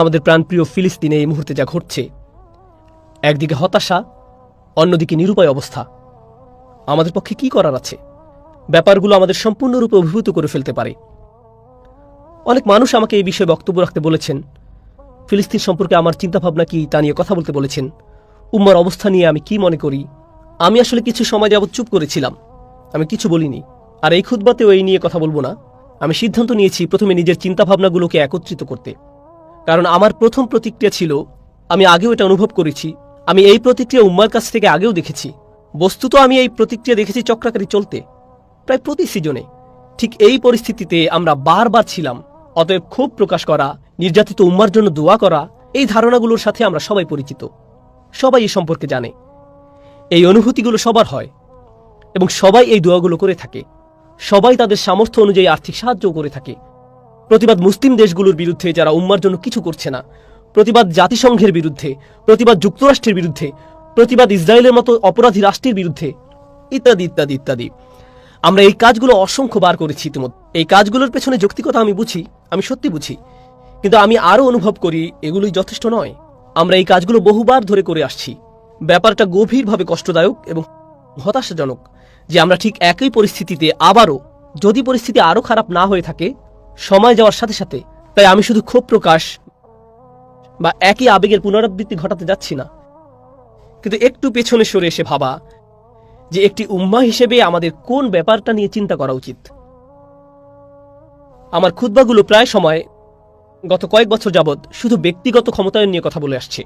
আমাদের প্রাণপ্রিয় ফিলিস্তিনে এই মুহূর্তে যা ঘটছে। একদিকে হতাশা, অন্যদিকে নিরুপায় অবস্থা। আমাদের পক্ষে কি করার আছে? ব্যাপারগুলো আমাদের সম্পূর্ণরূপে অভিভূত করে ফেলতে পারে। অনেক মানুষ আমাকে এই বিষয়ে বক্তব্য রাখতে বলেছেন। ফিলিস্তিন সম্পর্কে আমার চিন্তাভাবনা কি তা নিয়ে কথা বলতে বলেছেন। উম্মার অবস্থা নিয়ে আমি কি মনে করি? আমি আসলে কিছু সময় যাবৎ চুপ করেছিলাম। আমি কিছু বলিনি। আর এই খুদ্বাতেও এই নিয়ে কথা বলব না। আমি সিদ্ধান্ত নিয়েছি প্রথমে নিজের চিন্তাভাবনাগুলোকে একত্রিত করতে। কারণ আমার প্রথম প্রতিক্রিয়া ছিল, আমি আগেও এটা অনুভব করেছি, আমি এই প্রতিক্রিয়া উম্মার কাছ থেকে আগেও দেখেছি। বস্তুত আমি এই প্রতিক্রিয়া দেখেছি চক্রাকারী চলতে, প্রায় প্রতি সিজনে ঠিক এই পরিস্থিতিতে আমরা বারবার ছিলাম, অতএব ক্ষোভ প্রকাশ করা, নির্যাতিত উম্মার জন্য দোয়া করা, এই ধারণাগুলোর সাথে আমরা সবাই পরিচিত। সবাই এই সম্পর্কে জানে। এই অনুভূতিগুলো সবার হয়, এবং সবাই এই দোয়াগুলো করে থাকে। সবাই তাদের সামর্থ্য অনুযায়ী আর্থিক সাহায্য করে থাকে। প্রতিবাদ মুসলিম দেশগুলোর বিরুদ্ধে যারা উম্মার জন্য কিছু করছে না, প্রতিবাদ জাতিসংঘের বিরুদ্ধে, প্রতিবাদ যুক্তরাষ্ট্রের বিরুদ্ধে, প্রতিবাদ ইসরায়েলের মতো অপরাধী রাষ্ট্রের বিরুদ্ধে, ইত্যাদি ইত্যাদি ইত্যাদি। আমরা এই কাজগুলো অসংখ্যবার করেছি ইতিমধ্যে। এই কাজগুলোর পেছনে যৌক্তিকতা আমি বুঝি, আমি সত্যি বুঝি। কিন্তু আমি আরও অনুভব করি, এগুলোই যথেষ্ট নয়। আমরা এই কাজগুলো বহুবার ধরে করে আসছি। ব্যাপারটা গভীরভাবে কষ্টদায়ক এবং হতাশাজনক যে আমরা ঠিক একই পরিস্থিতিতে আবারও, যদি পরিস্থিতি আরও খারাপ না হয়ে থাকে সময় যাওয়ার সাথে সাথে, তাই আমি শুধু ক্ষোভ প্রকাশ বা একই আবেগের পুনরাবৃত্তি ঘটাতে যাচ্ছি না। কিন্তু একটু পেছনে সরে এসে ভাবা যে একটি উম্মা হিসেবে আমাদের কোন ব্যাপারটা নিয়ে চিন্তা করা উচিত। আমার খুদ্বাগুলো প্রায় সময় গত কয়েক বছর যাবৎ শুধু ব্যক্তিগত ক্ষমতায়ন নিয়ে কথা বলে আসছে।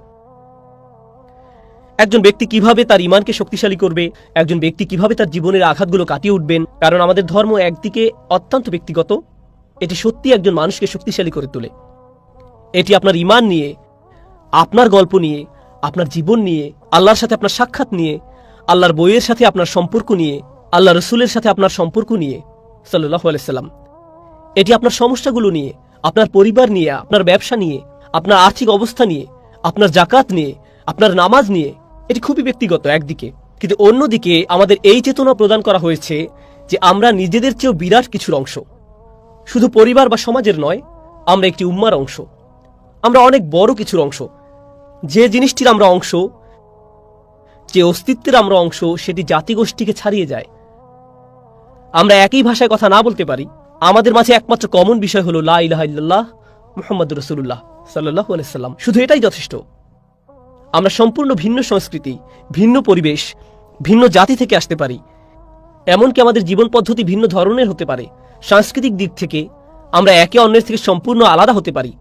একজন ব্যক্তি কীভাবে তার ইমানকে শক্তিশালী করবে, একজন ব্যক্তি কীভাবে তার জীবনের আঘাতগুলো কাটিয়ে উঠবেন, কারণ আমাদের ধর্ম একদিকে অত্যন্ত ব্যক্তিগত এটি সত্যি একজন মানুষকে শক্তিশালী করে তোলে। এটি আপনার ইমান নিয়ে, আপনার গল্প নিয়ে, আপনার জীবন নিয়ে, আল্লাহর সাথে আপনার সাক্ষাৎ নিয়ে, আল্লাহর বইয়ের সাথে আপনার সম্পর্ক নিয়ে আল্লাহ রসুলের সাথে আপনার সম্পর্ক নিয়ে সাল্লাহ আলাইসাল্লাম এটি আপনার সমস্যাগুলো নিয়ে, আপনার পরিবার নিয়ে, আপনার ব্যবসা নিয়ে, আপনার আর্থিক অবস্থা নিয়ে, আপনার জাকাত নিয়ে, আপনার নামাজ নিয়ে, এটি খুবই ব্যক্তিগত একদিকে। কিন্তু অন্যদিকে আমাদের এই চেতনা প্রদান করা হয়েছে যে আমরা নিজেদের চেয়েও বিরাট কিছুর অংশ। শুধু পরিবার বা সমাজের নয়, আমরা একটি উম্মার অংশ। আমরা অনেক বড় কিছুর অংশ। যে জিনিসটির আমরা অংশ, যে অস্তিত্বের আমরা অংশ, সেটি জাতিগোষ্ঠীকে ছাড়িয়ে যায়। আমরা একই ভাষায় কথা না বলতে পারি। আমাদের মাঝে একমাত্র কমন বিষয় হলো লা ইলাহা ইল্লাল্লাহ মুহাম্মদ রসুল্লাহ সাল্লাহ আলাইসাল্লাম শুধু এটাই যথেষ্ট। আমরা সম্পূর্ণ ভিন্ন সংস্কৃতি, ভিন্ন পরিবেশ, ভিন্ন জাতি থেকে আসতে পারি। এমনকি আমাদের জীবন পদ্ধতি ভিন্ন ধরনের হতে পারে। সাংস্কৃতিক দিক থেকে আমরা একে অন্যের থেকে সম্পূর্ণ আলাদা হতে পারি।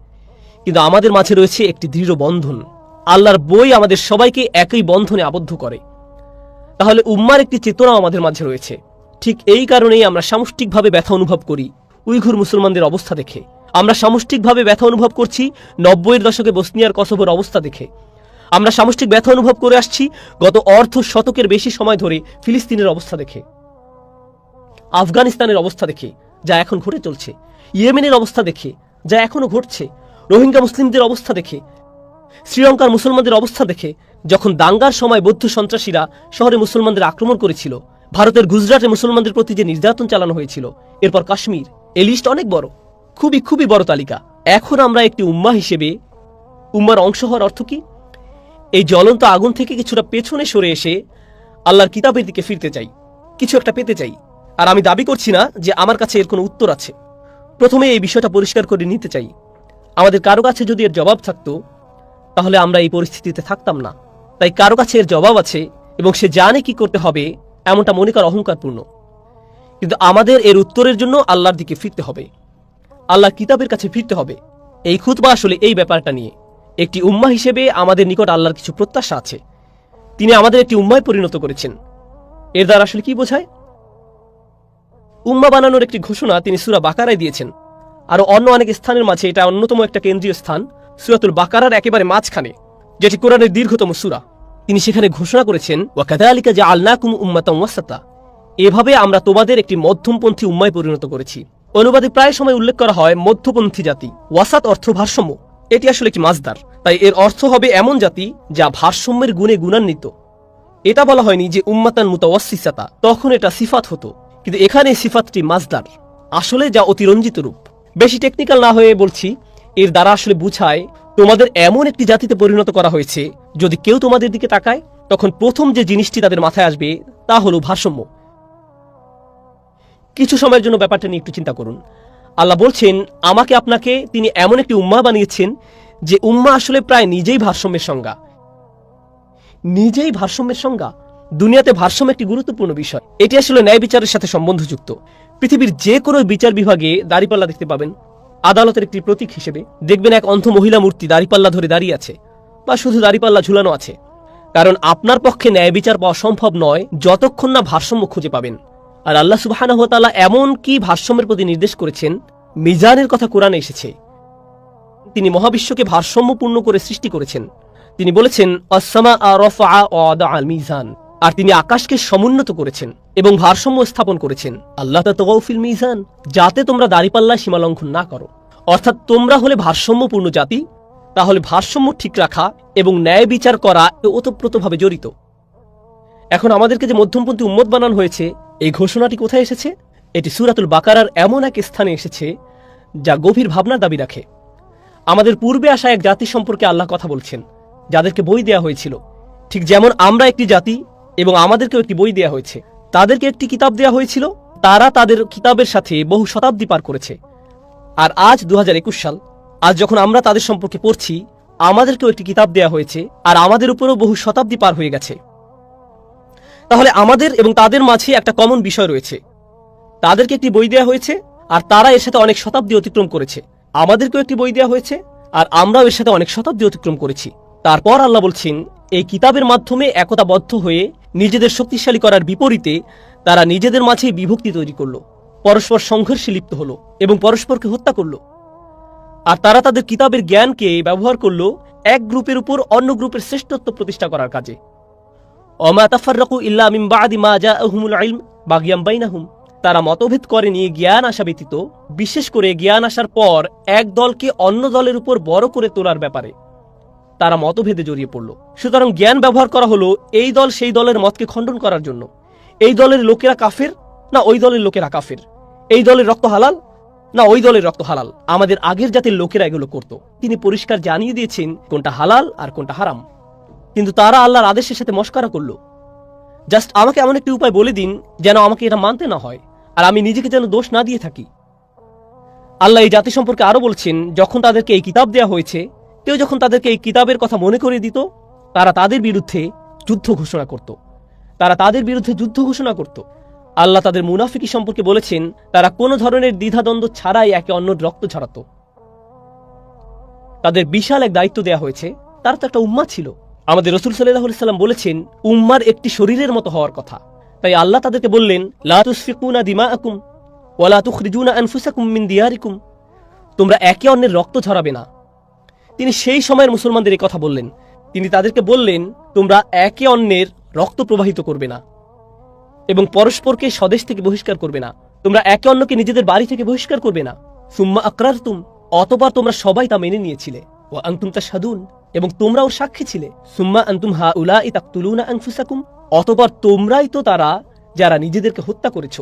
কিন্তু আমাদের মাঝে রয়েছে একটি দৃঢ় বন্ধন। আল্লাহর বই আমাদের সবাইকে একই বন্ধনে আবদ্ধ করে। তাহলে উম্মার একটি চেতনাও আমাদের মাঝে রয়েছে। ঠিক এই কারণেই আমরা সামষ্টিকভাবে ব্যথা অনুভব করি উইঘুর মুসলমানদের অবস্থা দেখে। আমরা সামষ্টিকভাবে ব্যথা অনুভব করছি নব্বইয়ের দশকে বসনিয়ার কসবর অবস্থা দেখে। আমরা সামষ্টিক ব্যথা অনুভব করে আসছি গত অর্ধ শতকের বেশি সময় ধরে ফিলিস্তিনের অবস্থা দেখে। আফগানিস্তানের অবস্থা দেখে, যা এখন ঘটে চলছে। ইয়েমেনের অবস্থা দেখে, যা এখনও ঘটছে। রোহিঙ্গা মুসলিমদের অবস্থা দেখে, শ্রীলঙ্কার মুসলমানদের অবস্থা দেখে, যখন দাঙ্গার সময় বৌদ্ধ সন্ত্রাসীরা শহরে মুসলমানদের আক্রমণ করেছিল, ভারতের গুজরাটে মুসলমানদের প্রতি যে নির্যাতন চালানো হয়েছিল, এরপর কাশ্মীর, এ লিস্ট অনেক বড়। খুবই খুবই বড় তালিকা। এখন আমরা একটি উম্মা হিসেবে, উম্মার অংশ হওয়ার অর্থ কি? এই জ্বলন্ত আগুন থেকে কিছুটা পেছনে সরে এসে, আল্লাহর কিতাবের দিকে ফিরতে চাই। কিছু একটা পেতে চাই। আর আমি দাবি করছি না যে আমার কাছে এর কোনো উত্তর আছে। প্রথমে এই বিষয়টা পরিষ্কার করে নিতে চাই। আমাদের কারও কাছে যদি এর জবাব থাকতো, তাহলে আমরা এই পরিস্থিতিতে থাকতাম না। তাই কারও কাছে এর জবাব আছে এবং সে জানে কি করতে হবে, এমনটা মনে করা অহংকারপূর্ণ। কিন্তু আমাদের এর উত্তরের জন্য আল্লাহর দিকে ফিরতে হবে। আল্লাহ কিতাবের কাছে ফিরতে হবে। এই খুতবা আসলে এই ব্যাপারটা নিয়ে। একটি উম্মা হিসেবে আমাদের নিকট আল্লাহর কিছু প্রত্যাশা আছে। তিনি আমাদের একটি উম্মায় পরিণত করেছেন। এর দ্বারা আসলে কি বোঝায়? উম্মা বানানোর একটি ঘোষণা তিনি সুরা বাকারায় দিয়েছেন। আরও অন্য অনেক স্থানের মাঝে এটা অন্যতম একটা কেন্দ্রীয় স্থান, সুরাতুল বাকারার একেবারে মাঝখানে, যেটি কোরআনের দীর্ঘতম সুরা। তিনি সেখানে ঘোষণা করেছেন ওয়াকাদালিকা যে আল্লাকুম উম্মাতাম ওয়াসাতা। এভাবে আমরা তোমাদের একটি মধ্যমপন্থী উম্মায় পরিণত করেছি। অনুবাদে প্রায় সময় উল্লেখ করা হয়, মধ্যপন্থী জাতি। ওয়াসাত অর্থ ভারসাম্য। এটি আসলে একটি মাসদার তাই এর অর্থ হবে এমন জাতি, যা ভারসাম্যের গুণে গুণান্বিত। এটা বলা হয়নি যে উম্মাতান মুতাওয়াসিসাতা, তখন এটা সিফাত হতো। কিন্তু এখানে সিফাতটি মাজদার। আসলে যা অতিরঞ্জিত রূপ। বেশি টেকনিক্যাল না হয়ে বলছি, এর দ্বারা আসলে বুঝায়, তোমাদের এমন একটি জাতিতে পরিণত করা হয়েছে, যদি কেউ তোমাদের দিকে তাকায়, তখন প্রথম যে জিনিসটি তাদের মাথায় আসবে, তা হলো ভারসাম্য। কিছু সময়ের জন্য ব্যাপারটা নিয়ে একটু চিন্তা করুন। আল্লাহ বলছেন, আমাকে আপনাকে তিনি এমন একটি উম্মা বানিয়েছেন যে উম্মা আসলে প্রায় নিজেই ভারসাম্যের সংজ্ঞা। নিজেই ভারসাম্যের সংজ্ঞা? দুনিয়াতে ভারসাম্য একটি গুরুত্বপূর্ণ বিষয়। এটি আসলে ন্যায় বিচারের সাথে সম্বন্ধযুক্ত। পৃথিবীর যে কোনো বিচার বিভাগে দাড়িপাল্লা দেখতে পাবেন। আদালতের একটি প্রতীক হিসেবে দেখবেন এক অন্ধ মহিলা মূর্তি দাড়িপাল্লা ধরে দাঁড়িয়ে আছে বা শুধু দাড়িপাল্লা ঝুলানো আছে। কারণ আপনার পক্ষে ন্যায় বিচার পাওয়া সম্ভব নয় যতক্ষণ না ভারসাম্য খুঁজে পাবেন। আর আল্লাহ তাআলা এমন কি ভারসাম্যের প্রতি নির্দেশ করেছেন? মিজানের কথা কোরআনে এসেছে। তিনি মহাবিশ্বকে ভারসাম্যপূর্ণ করে সৃষ্টি করেছেন। তিনি বলেছেন অসামা আল মিজান আর তিনি আকাশকে সমুন্নত করেছেন এবং ভারসাম্য স্থাপন করেছেন। আল্লাহ তগৌফিল মিজান, যাতে তোমরা দাড়িপাল্লা সীমালঙ্ঘন না করো। অর্থাৎ তোমরা হলে ভারসাম্যপূর্ণ জাতি, তাহলে ভারসাম্য ঠিক রাখা এবং ন্যায় বিচার করা ওতপ্রোতভাবে জড়িত। এখন আমাদেরকে যে মধ্যমপন্থী উম্মত বানানো হয়েছে, এই ঘোষণাটি কোথায় এসেছে? এটি সুরাতুল বাকারার এমন এক স্থানে এসেছে, যা গভীর ভাবনার দাবি রাখে। আমাদের পূর্বে আসা এক জাতি সম্পর্কে আল্লাহ কথা বলছেন, যাদেরকে বই দেয়া হয়েছিল। ঠিক যেমন আমরা একটি জাতি এবং আমাদেরকেও একটি বই দেয়া হয়েছে। তাদেরকে একটি কিতাব দেয়া হয়েছিল। তারা তাদের কিতাবের সাথে বহু শতাব্দী পার করেছে। আর আজ দু হাজার একুশ সাল, আজ যখন আমরা তাদের সম্পর্কে পড়ছি, আমাদেরকেও একটি কিতাব দেয়া হয়েছে আর আমাদের উপরেও বহু শতাব্দী পার হয়ে গেছে। তাহলে আমাদের এবং তাদের মাঝে একটা কমন বিষয় রয়েছে। তাদেরকে একটি বই দেওয়া হয়েছে আর তারা এর সাথে অনেক শতাব্দী অতিক্রম করেছে। আমাদেরকেও একটি বই দেওয়া হয়েছে আর আমরাও এর সাথে অনেক শতাব্দী অতিক্রম করেছি। তারপর আল্লাহ বলছেন, এই কিতাবের মাধ্যমে একতাবদ্ধ হয়ে নিজেদের শক্তিশালী করার বিপরীতে তারা নিজেদের মাঝে বিভক্তি তৈরি করল, পরস্পর সংঘর্ষে লিপ্ত হলো এবং পরস্পরকে হত্যা করল। আর তারা তাদের কিতাবের জ্ঞানকে ব্যবহার করল এক গ্রুপের উপর অন্য গ্রুপের শ্রেষ্ঠত্ব প্রতিষ্ঠা করার কাজে। অমা তাফাররাকু ইল্লা বাদি মা জাআহুমুল ইলম বাগিয়াম তারা মতভেদ করে নিয়ে জ্ঞান আসা ব্যতীত, বিশেষ করে জ্ঞান আসার পর এক দলকে অন্য দলের উপর বড় করে তোলার ব্যাপারে। তারা মতভেদে জড়িয়ে পড়ল। সুতরাং জ্ঞান ব্যবহার করা হলো এই দল সেই দলের মতকে খণ্ডন করার জন্য। এই দলের লোকেরা কাফের, না ওই দলের লোকেরা কাফের। এই দলের রক্ত হালাল, না ওই দলের রক্ত হালাল। আমাদের আগের জাতির লোকেরা এগুলো করত। তিনি পরিষ্কার জানিয়ে দিয়েছেন কোনটা হালাল আর কোনটা হারাম। কিন্তু তারা আল্লাহর আদেশের সাথে মস্কারা করল। জাস্ট আমাকে এমন একটি উপায় বলে দিন যেন আমাকে এটা মানতে না হয় আর আমি নিজেকে যেন দোষ না দিয়ে থাকি। আল্লাহ এই জাতি সম্পর্কে আরও বলছেন, যখন তাদেরকে এই কিতাব দেওয়া হয়েছে কেউ যখন তাদেরকে এই কিতাবের কথা মনে করে দিত, তারা তাদের বিরুদ্ধে যুদ্ধ ঘোষণা করত। তারা তাদের বিরুদ্ধে যুদ্ধ ঘোষণা করত। আল্লাহ তাদের মুনাফিকি সম্পর্কে বলেছেন, তারা কোনো ধরনের দ্বিধাদ্বন্দ্ব ছাড়াই একে অন্যর রক্ত ছড়াত তাদের বিশাল এক দায়িত্ব দেয়া হয়েছে, তারা তো একটা উম্মা ছিল। আমাদের রসুল সাল্লাহ সাল্লাম বলেছেন, উম্মার একটি শরীরের মতো হওয়ার কথা। তাই আল্লাহ তাদেরকে বললেন, লা তুসফিকুনা দিমা আকুম ওয়ালা তুখরিজুনা আনফুসাকুম মিন দিয়ারিকুম। তোমরা একে অন্যের রক্ত ঝরাবে না। তিনি সেই সময়ের মুসলমানদের কথা বললেন। তিনি তাদেরকে বললেন, তোমরা একে অন্যের রক্ত প্রবাহিত করবে না এবং পরস্পরকে স্বদেশ থেকে বহিষ্কার করবে না। তোমরা একে অন্যকে নিজেদের বাড়ি থেকে বহিষ্কার করবে না। সুম্মা আকরার তুম অতবার তোমরা সবাই তা মেনে নিয়েছিলে। ও আন্তুম তা সাদুন এবং তোমরাও সাক্ষী ছিলে। সুম্মা আন্তুম হা উলা ইতাকুলুনা আনফুসাকুম অতবার তোমরাই তো তারা যারা নিজেদেরকে হত্যা করেছ।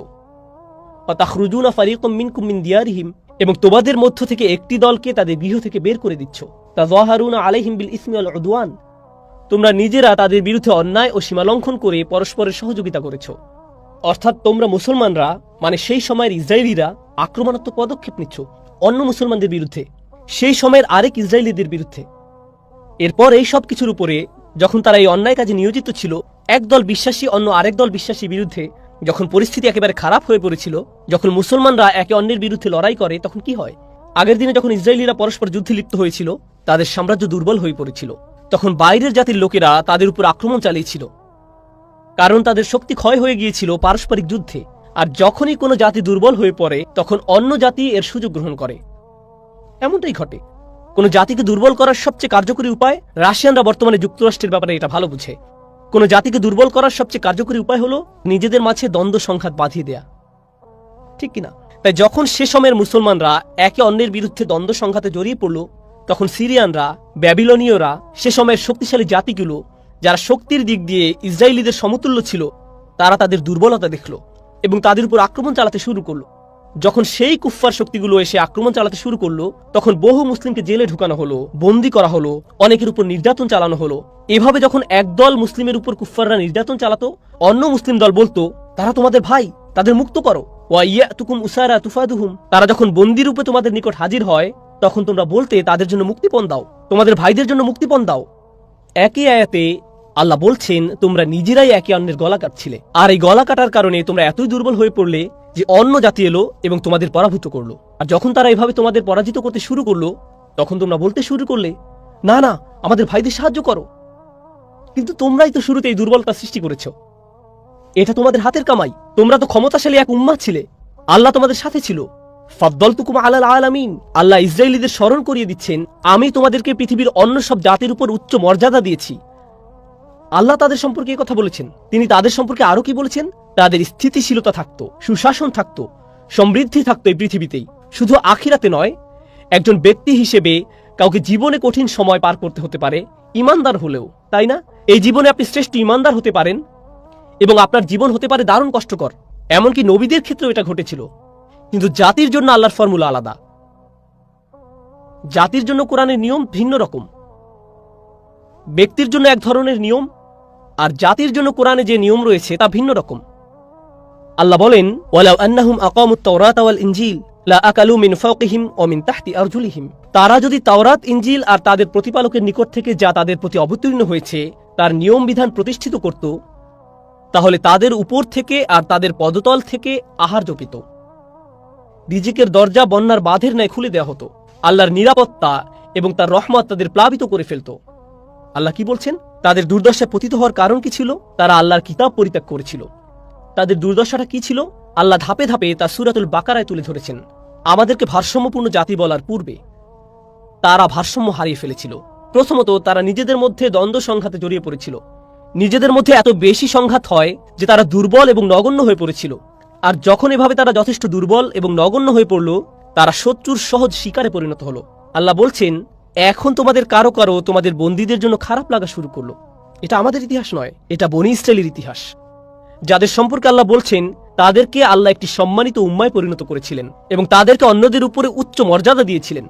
অতাখরুজুনা ফারিকুম মিনকুম মিন দিয়ারিহিম, এবং তোমাদের মধ্য থেকে একটি দলকে তাদের গৃহ থেকে বের করে দিচ্ছ। তোমরা নিজেরা তাদের বিরুদ্ধে অন্যায় ও সীমালঙ্ঘন করে পরস্পরের সহযোগিতা করেছ। অর্থাৎ তোমরা মুসলমানরা মানে সেই সময়ের ইসরায়েলিরা, আক্রমণাত্মক পদক্ষেপ নিচ্ছ অন্য মুসলমানদের বিরুদ্ধে, সেই সময়ের আরেক ইসরায়েলিদের বিরুদ্ধে। এরপর এই সব কিছুর উপরে, যখন তারা এই অন্যায় কাজে নিয়োজিত ছিল এক দল বিশ্বাসী অন্য আরেক দল বিশ্বাসী বিরুদ্ধে যখন পরিস্থিতি একেবারে খারাপ হয়ে পড়েছিল, যখন মুসলমানরা একে অন্যের বিরুদ্ধে লড়াই করে, তখন কি হয়? আগের দিনে যখন ইসরায়েলিরা পরস্পর যুদ্ধে লিপ্ত হয়েছিল, তাদের সাম্রাজ্য দুর্বল হয়ে পড়েছিল। তখন বাইরের জাতির লোকেরা তাদের উপর আক্রমণ চালিয়েছিল। কারণ তাদের শক্তি ক্ষয় হয়ে গিয়েছিল পারস্পরিক যুদ্ধে, আর যখনই কোনো জাতি দুর্বল হয়ে পড়ে, তখন অন্য জাতি এর সুযোগ গ্রহণ করে। এমনটাই ঘটে। কোনো জাতিকে দুর্বল করার সবচেয়ে কার্যকরী উপায়, রাশিয়ানরা বর্তমানে যুক্তরাষ্ট্রের ব্যাপারে এটা ভালো বুঝে। কোনো জাতিকে দুর্বল করার সবচেয়ে কার্যকরী উপায় হলো নিজেদের মাঝে দ্বন্দ্ব সংঘাত বাঁধিয়ে দেয়া। ঠিক কিনা? তাই যখন সে সময়ের মুসলমানরা একে অন্যের বিরুদ্ধে দ্বন্দ্ব সংঘাতে জড়িয়ে পড়ল, তখন সিরিয়ানরা, ব্যাবিলনীয়রা, সে সময়ের শক্তিশালী জাতিগুলো, যারা শক্তির দিক দিয়ে ইসরায়েলিদের সমতুল্য ছিল, তারা তাদের দুর্বলতা দেখল এবং তাদের উপর আক্রমণ চালাতে শুরু করল। যখন সেই কুফফার শক্তিগুলো এসে আক্রমণ চালাতে শুরু করল, তখন বহু মুসলিমকে জেলে ঢুকানো হলো, বন্দি করা হলো, অনেকের উপর নির্যাতন চালানো হলো। এভাবে যখন একদল মুসলিমের উপর কুফফাররা নির্যাতন চালাতো, অন্য মুসলিম দল বলতো, তারা তোমাদের ভাই, তাদের মুক্ত করো। ওয়া ইয়া তুকুম উসারা তুফাদুহুম। তারা যখন বন্দি রূপে তোমাদের নিকট হাজির হয়, তখন তোমরা বলতে তাদের জন্য মুক্তিপণ দাও। তোমাদের ভাইদের জন্য মুক্তিপণ দাও। একই আয়াতে আল্লাহ বলছেন, তোমরা নিজেরাই একে অন্যের গলা কাটছিলে। আর এই গলা কাটার কারণে তোমরা এতই দুর্বল হয়ে পড়লে যে অন্য জাতি এলো এবং তোমাদের পরাভূত করল। আর যখন তারা এভাবে তোমাদের পরাজিত করতে শুরু করল, তখন তোমরা বলতে শুরু করলে, না না, আমাদের ভাইদের সাহায্য করো। কিন্তু তোমরাই তো শুরুতে এই দুর্বলতা সৃষ্টি করেছ। এটা তোমাদের হাতের কামাই। তোমরা তো ক্ষমতাশালী এক উম্মা ছিলে। আল্লাহ তোমাদের সাথে ছিল। ফদ্দল তুকুম আলাল আলামিন। আল্লাহ ইসরায়েলিদের স্মরণ করিয়ে দিচ্ছেন, আমি তোমাদেরকে পৃথিবীর অন্য সব জাতির উপর উচ্চ মর্যাদা দিয়েছি। আল্লাহ তাদের সম্পর্কে কথা বলেছেন। তিনি তাদের সম্পর্কে আরও কি বলেছেন? তাদের স্থিতিশীলতা থাকতো, সুশাসন থাকতো, সমৃদ্ধি থাকতো এই পৃথিবীতেই। শুধু আখিরাতে নয়, একজন ব্যক্তি হিসেবে কাউকে জীবনে কঠিন সময় পার করতে হতে পারে, ইমানদার হলেও, তাই না? এই জীবনে আপনি শ্রেষ্ঠ ইমানদার হতে পারেন এবং আপনার জীবন হতে পারে দারুণ কষ্টকর। এমনকি নবীদের ক্ষেত্রেও এটা ঘটেছিল। কিন্তু জাতির জন্য আল্লাহর ফর্মুলা আলাদা। জাতির জন্য কোরআনের নিয়ম ভিন্ন রকম। ব্যক্তির জন্য এক ধরনের নিয়ম আর জাতির জন্য কোরআনে যে নিয়ম রয়েছে তা ভিন্ন রকম। আল্লাহ বলেন, ওয়ালাউ ইনজিল তাহতি তারা যদি তাওরাত, ইনজিল আর তাদের প্রতিপালকের নিকট থেকে যা তাদের প্রতি অবতীর্ণ হয়েছে, তার নিয়ম বিধান প্রতিষ্ঠিত করত তাহলে তাদের উপর থেকে আর তাদের পদতল থেকে আহার জপিত। রিজিকের দরজা বন্যার বাঁধের ন্যায় খুলে দেওয়া হতো। আল্লাহর নিরাপত্তা এবং তার রহমত তাদের প্লাবিত করে ফেলত। আল্লাহ কি বলছেন? তাদের দুর্দশায় পতিত হওয়ার কারণ কি ছিল? তারা আল্লাহর কিতাব পরিত্যাগ করেছিল। তাদের দুর্দশাটা কি ছিল? আল্লাহ ধাপে ধাপে তা সুরাতুল বাকারায় তুলে ধরেছেন। আমাদেরকে ভারসাম্যপূর্ণ জাতি বলার পূর্বে তারা ভারসাম্য হারিয়ে ফেলেছিল। প্রথমত তারা নিজেদের মধ্যে দ্বন্দ্ব সংঘাতে জড়িয়ে পড়েছিল। নিজেদের মধ্যে এত বেশি সংঘাত হয় যে তারা দুর্বল এবং নগণ্য হয়ে পড়েছিল। আর যখন এভাবে তারা যথেষ্ট দুর্বল এবং নগণ্য হয়ে পড়ল, তারা শত্রুর সহজ শিকারে পরিণত হলো। আল্লাহ বলছেন, এখন তোমাদের কারও কারও তোমাদের বন্দীদের জন্য খারাপ লাগা শুরু করল। এটা আমাদের ইতিহাস নয়, এটা বনি ইসরায়েলের ইতিহাস। যাদের সম্পর্কে আল্লাহ বলছেন, তাদেরকে আল্লাহ একটি সম্মানিত উম্মায় পরিণত করেছিলেন এবং তাদেরকে অন্যদের উপরে উচ্চ মর্যাদা দিয়েছিলেন।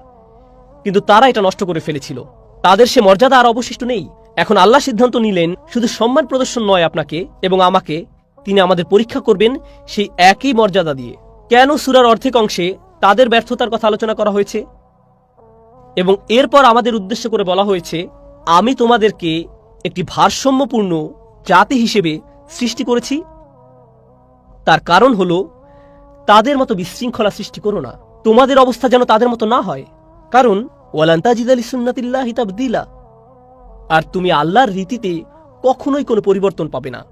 কিন্তু তারা এটা নষ্ট করে ফেলেছিল। তাদের সে মর্যাদা আর অবশিষ্ট নেই। এখন আল্লাহ সিদ্ধান্ত নিলেন, শুধু সম্মান প্রদর্শন নয় আপনাকে এবং আমাকে, তিনি আমাদের পরীক্ষা করবেন সেই একই মর্যাদা দিয়ে। কেন সুরার অর্ধেক অংশে তাদের ব্যর্থতার কথা আলোচনা করা হয়েছে? এবং এরপর আমাদের উদ্দেশ্য করে বলা হয়েছে, আমি তোমাদেরকে একটি ভারসাম্যপূর্ণ জাতি হিসেবে সৃষ্টি করেছি। তার কারণ হলো, তাদের মতো বিশৃঙ্খলা সৃষ্টি করো না। তোমাদের অবস্থা যেন তাদের মতো না হয়। কারণ ওয়ালান্তাজিদ আলী সুন্নাতিল্লাহ দিলা আর তুমি আল্লাহর রীতিতে কখনোই কোনো পরিবর্তন পাবে না।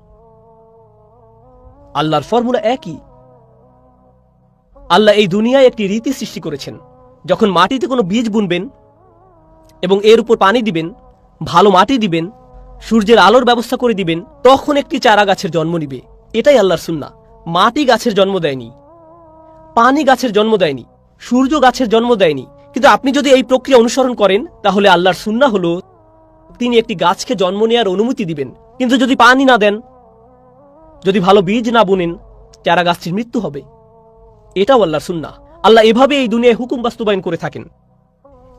আল্লাহর ফর্মুলা একই। আল্লাহ এই দুনিয়ায় একটি রীতি সৃষ্টি করেছেন। যখন মাটিতে কোনো বীজ বুনবেন এবং এর উপর পানি দিবেন, ভালো মাটি দিবেন, সূর্যের আলোর ব্যবস্থা করে দিবেন, তখন একটি চারা গাছের জন্ম নিবে। এটাই আল্লাহর সুন্না মাটি গাছের জন্ম দেয়নি। পানি গাছের জন্ম দেয়নি। সূর্য গাছের জন্ম দেয়নি। কিন্তু আপনি যদি এই প্রক্রিয়া অনুসরণ করেন, তাহলে আল্লাহর সুন্না হলো তিনি একটি গাছকে জন্ম নেওয়ার অনুমতি দিবেন। কিন্তু যদি পানি না দেন, যদি ভালো বীজ না বুনেন, চারা গাছটির মৃত্যু হবে। এটাও আল্লাহর সুন্না আল্লাহ এভাবে এই দুনিয়ায় হুকুম বাস্তবায়ন করে থাকেন।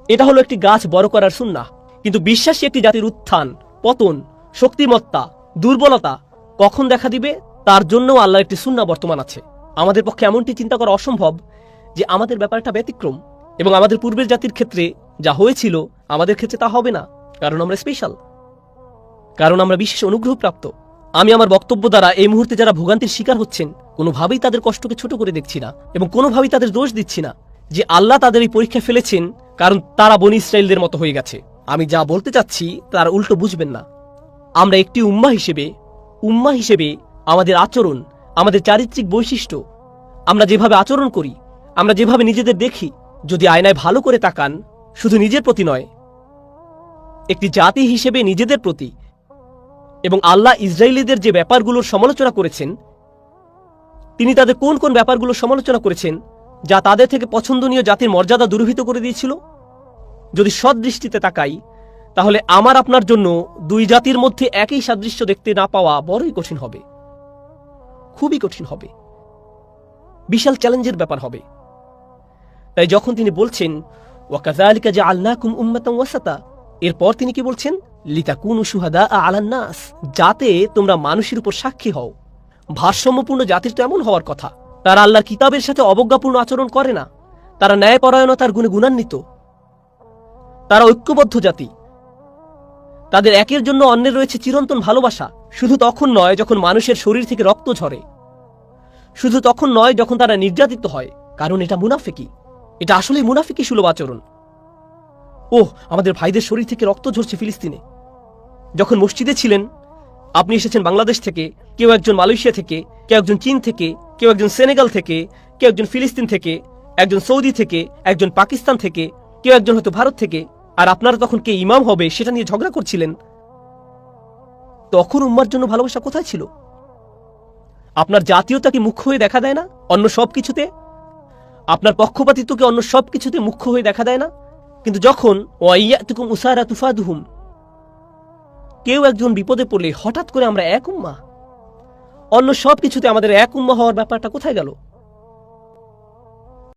এটা হলো একটি গাছ বড় করার সুন্না কিন্তু বিশ্বাসী একটি জাতির উত্থান, পতন, শক্তিমত্তা, দুর্বলতা কখন দেখা দিবে? তার জন্যও আল্লাহর একটি সুন্না বর্তমান আছে। আমাদের পক্ষে এমনটি চিন্তা করা অসম্ভব যে আমাদের ব্যাপারটা ব্যতিক্রম এবং আমাদের পূর্বের জাতির ক্ষেত্রে যা হয়েছিল, আমাদের ক্ষেত্রে তা হবে না। কারণ আমরা স্পেশাল কারণ আমরা বিশেষ অনুগ্রহপ্রাপ্ত। আমি আমার বক্তব্য দ্বারা এই মুহূর্তে যারা ভোগান্তির শিকার হচ্ছেন, কোনোভাবেই তাদের কষ্টকে ছোট করে দেখছি না এবং কোনোভাবেই তাদের দোষ দিচ্ছি না যে আল্লাহ তাদের এই পরীক্ষা ফেলেছেন, কারণ তারা বনি ইসরায়েলদের মতো হয়ে গেছে। আমি যা বলতে চাচ্ছি, তার উল্টো বুঝবেন না। আমরা একটি উম্মা হিসেবে উম্মা হিসেবে আমাদের আচরণ, আমাদের চারিত্রিক বৈশিষ্ট্য, আমরা যেভাবে আচরণ করি, আমরা যেভাবে নিজেদের দেখি, যদি আয়নায় ভালো করে তাকান, শুধু নিজের প্রতি নয় একটি জাতি হিসেবে নিজেদের প্রতি এবং আল্লাহ ইসরায়েলিদের যে ব্যাপারগুলোর সমালোচনা করেছেন, তিনি তাদের কোন কোন ব্যাপারগুলোর সমালোচনা করেছেন, যা তাদের থেকে পছন্দনীয় জাতির মর্যাদা দুর্ভিত করে দিয়েছিল? যদি সদৃষ্টিতে তাকাই, তাহলে আমার আপনার জন্য দুই জাতির মধ্যে একই সাদৃশ্য দেখতে না পাওয়া বড়ই কঠিন হবে। খুবই কঠিন হবে। বিশাল চ্যালেঞ্জের ব্যাপার হবে। তাই যখন তিনি বলছেন ওয়াকাজালিকা যে আল্লাকুম উম্মাতাম ওয়াসাতা এরপর তিনি কি বলছেন? লিতাকুনু সুহাদা আলান নাস, যাতে তোমরা মানুষের উপর সাক্ষী হও। ভারসাম্যপূর্ণ জাতির তো এমন হওয়ার কথা। তারা আল্লাহর কিতাবের সাথে অবজ্ঞাপূর্ণ আচরণ করে না। তারা ন্যায়পরায়ণতার গুণে গুণান্বিত। তারা ঐক্যবদ্ধ জাতি। তাদের একের জন্য অন্যের রয়েছে চিরন্তন ভালোবাসা। শুধু তখন নয় যখন মানুষের শরীর থেকে রক্ত ঝরে। শুধু তখন নয় যখন তারা নির্যাতিত হয়। কারণ এটা মুনাফিকি। এটা আসলেই মুনাফিকি সুলভ আচরণ। ওহ, আমাদের ভাইদের শরীর থেকে রক্ত ঝরছে ফিলিস্তিনে। যখন মসজিদে ছিলেন, আপনি এসেছেন বাংলাদেশ থেকে, কেউ একজন মালয়েশিয়া থেকে, কেউ একজন চীন থেকে, কেউ একজন সেনেগাল থেকে, কেউ একজন ফিলিস্তিন থেকে, একজন সৌদি থেকে, একজন পাকিস্তান থেকে, কেউ একজন হয়তো ভারত থেকে, আর আপনারা তখন কে ইমাম হবে সেটা নিয়ে ঝগড়া করছিলেন। তখন উম্মার জন্য ভালোবাসা কোথায় ছিল? আপনার জাতীয়তা কি মুখ্য হয়ে দেখা দেয় না অন্য সব কিছুতে আপনার পক্ষপাতিত্বকে অন্য সব কিছুতে মুখ্য হয়ে দেখা দেয় না? কিন্তু যখন ওয়াইয়াতুকুম উসারা তুফাদুহুম কেউ একজন বিপদে পড়লে হঠাৎ করে আমরা এক উম্মা অন্য সব কিছুতে আমাদের এক উম্মা হওয়ার ব্যাপারটা কোথায় গেল?